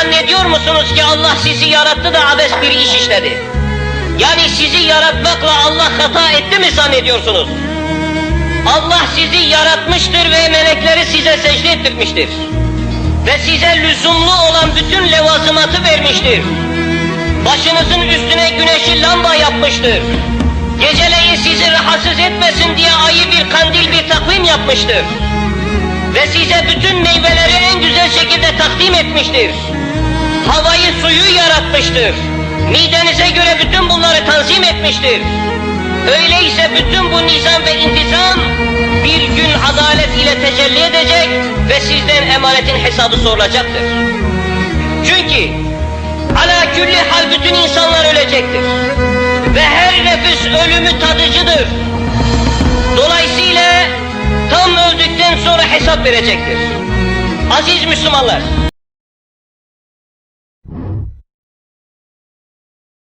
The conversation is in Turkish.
Zannediyor musunuz ki Allah sizi yarattı da abes bir iş işledi? Yani sizi yaratmakla Allah hata etti mi zannediyorsunuz? Allah sizi yaratmıştır ve melekleri size secde ettirmiştir. Ve size lüzumlu olan bütün levazımatı vermiştir. Başınızın üstüne güneşi lamba yapmıştır. Geceleyin sizi rahatsız etmesin diye ayı bir kandil bir takvim yapmıştır. Ve size bütün meyveleri en güzel şekilde takdim etmiştir. Havayı suyu yaratmıştır. Midenize göre bütün bunları tanzim etmiştir. Öyleyse bütün bu nizam ve intizam bir gün adalet ile tecelli edecek ve sizden emanetin hesabı sorulacaktır. Çünkü ala külli hal bütün insanlar ölecektir. Ve her nefis ölümü tadıcıdır. Dolayısıyla tam öldükten sonra hesap verecektir. Aziz Müslümanlar,